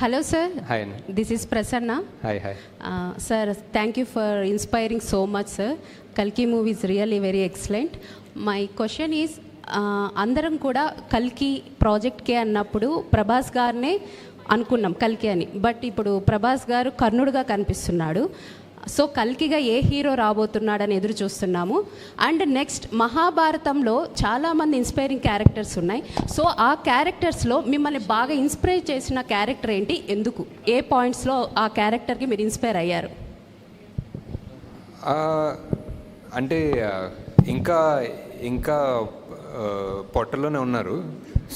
Hello sir hi this is Prasanna hi hi sir thank you for inspiring so much sir కల్కి movie is really very excellent my question is అందరం కూడా కల్కి ప్రాజెక్ట్కే అన్నప్పుడు ప్రభాస్ గారినే అనుకున్నాం కల్కి అని. బట్ ఇప్పుడు ప్రభాస్ గారు కర్ణుడుగా కనిపిస్తున్నాడు. సో కల్కిగా ఏ హీరో రాబోతున్నాడని ఎదురు చూస్తున్నాము. అండ్ నెక్స్ట్ మహాభారతంలో చాలామంది ఇన్స్పైరింగ్ క్యారెక్టర్స్ ఉన్నాయి. సో ఆ క్యారెక్టర్స్లో మిమ్మల్ని బాగా ఇన్స్పైర్ చేసిన క్యారెక్టర్ ఏంటి? ఎందుకు? ఏ పాయింట్స్లో ఆ క్యారెక్టర్కి మీరు ఇన్స్పైర్ అయ్యారు? అంటే ఇంకా ఇంకా పొట్టలోనే ఉన్నారు.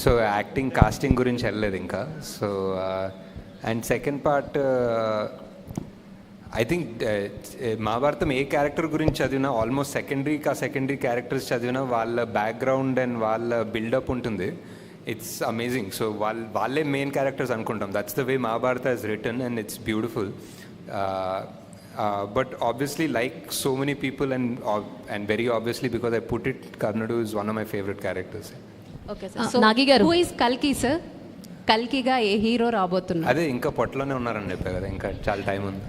సో యాక్టింగ్ కాస్టింగ్ గురించి వెళ్ళలేదు ఇంకా. So and second part I think Mahabharatam A character గురించి చదివినా ఆల్మోస్ట్ సెకండరీ కా సెకండరీ క్యారెక్టర్స్ చదివినా వాళ్ళ బ్యాక్గ్రౌండ్ అండ్ వాళ్ళ బిల్డప్ ఉంటుంది. ఇట్స్ అమేజింగ్ సో వాళ్ళ వాళ్ళే మెయిన్ క్యారెక్టర్స్ అనుకుంటాం. That's the way Mahabharata is return and it's beautiful but obviously like so many people and and very obviously because I put it Karnudu is one of my favourite characters okay ah, Nagi garu. Who is కల్కి sir కల్కిగా ఏ hero రాబోతున్నారు? అదే ఇంకా పొట్టలోనే ఉన్నారని చెప్పా కదా ఇంకా చాలా టైం ఉంది.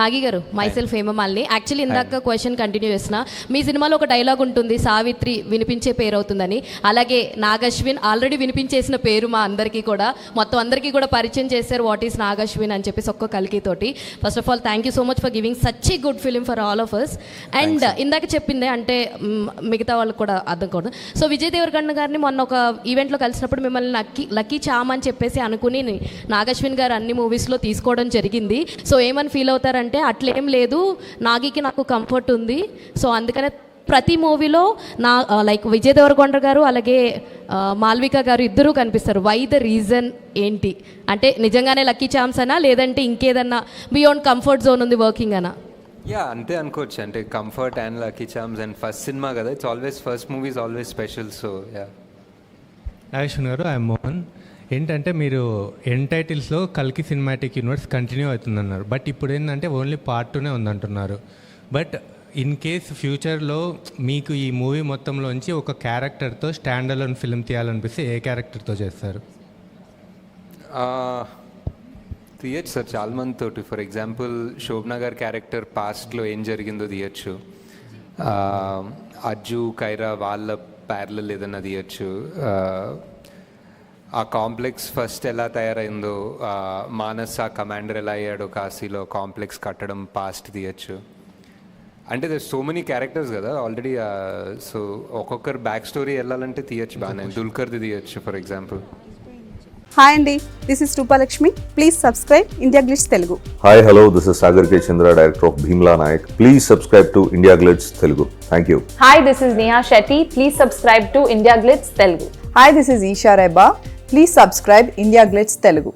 నాగి గారు మైసెల్ఫ్ హేమమాలిని యాక్చువల్లీ ఇందాక క్వశ్చన్ కంటిన్యూ చేసిన మీ సినిమాలో ఒక డైలాగ్ ఉంటుంది సావిత్రి వినిపించే పేరు అవుతుందని. అలాగే నాగశ్విన్ ఆల్రెడీ వినిపించేసిన పేరు మా అందరికీ కూడా. మొత్తం అందరికీ కూడా పరిచయం చేశారు వాట్ ఈస్ నాగశ్విన్ అని చెప్పేసి ఒక్క కలికితోటి first of all thank you so much for giving such a good film for all of us and ఇందాక చెప్పిందే అంటే మిగతా వాళ్ళకి కూడా అర్థం కూడా సో విజయ్ దేవరకొండ గారిని మొన్న ఒక ఈవెంట్లో కలిసినప్పుడు మిమ్మల్ని లక్కీ లక్కీ చామ్ అని చెప్పేసి అనుకుని నాగశ్విన్ గారు అన్ని మూవీస్లో తీసుకోవడం జరిగింది. సో ఏమని ఫీల్ అవుతారంటే అట్లేం లేదు నాగికి నాకు కంఫర్ట్ ఉంది. సో అందుకనే ప్రతి మూవీలో నా లైక్ విజయ్ దేవరకొండ గారు అలాగే మాల్విక గారు ఇద్దరూ కనిపిస్తారు. వై ద రీజన్ ఏంటి? అంటే నిజంగానే లక్కీ ఛాన్స్ అనా లేదంటే ఇంకేదన్నా బియాండ్ కంఫర్ట్ జోన్ ఉంది వర్కింగ్ అనా? యా అంతే అనుకోవచ్చు. అంటే comfort and lucky charms and first cinema కదా. It's always first movie is always special so yeah Nageshwan garu I'm Mohan ఏంటంటే మీరు ఎన్ టైటిల్స్లో కల్కి సినిమాటిక్ యూనివర్స్ కంటిన్యూ అవుతుందన్నారు. బట్ ఇప్పుడు ఏంటంటే ఓన్లీ పార్ట్ టూనే ఉందంటున్నారు. బట్ ఇన్ కేస్ ఫ్యూచర్లో మీకు ఈ మూవీ మొత్తంలోంచి ఒక క్యారెక్టర్తో స్టాండ్ అలోన్ ఫిల్మ్ తీయాలనిపిస్తే ఏ క్యారెక్టర్తో చేస్తారు? తీయచ్చు సార్. చాలా మంది తోటి. ఫర్ ఎగ్జాంపుల్ శోభనా గారి క్యారెక్టర్ పాస్ట్లో ఏం జరిగిందో తీయచ్చు. అజ్జు కైరా వాళ్ళ ప్యారలల్ ఏదన్నా తీయచ్చు. ఆ, కాంప్లెక్స్ ఫస్ట్ ఎలా తయారైందో మానస్ కమాండర్ ఎలా అయ్యాడో కాశీలో కాంప్లెక్స్ కట్టడం పాస్ట్ తీయచ్చు. అంటే దర్ సో మెనీ క్యారెక్టర్స్ కదా ఆల్రెడీ సో ఒక్కొక్కరు బ్యాక్ స్టోరీ వెళ్ళాలంటే తీయచ్చు బాగానే. దుల్కర్ది తీయచ్చు ఫర్ ఎగ్జాంపుల్ హాయ్ అండి this is Roopalakshmi please subscribe India Glitz Telugu hi hello this is Sagar K Chandra director of Bheemla Nayak please subscribe to India Glitz Telugu thank you Hi, this is Neha Shetty. Please subscribe to India Glitz Telugu. Hi this is Eesha Rebba please subscribe India Glitz Telugu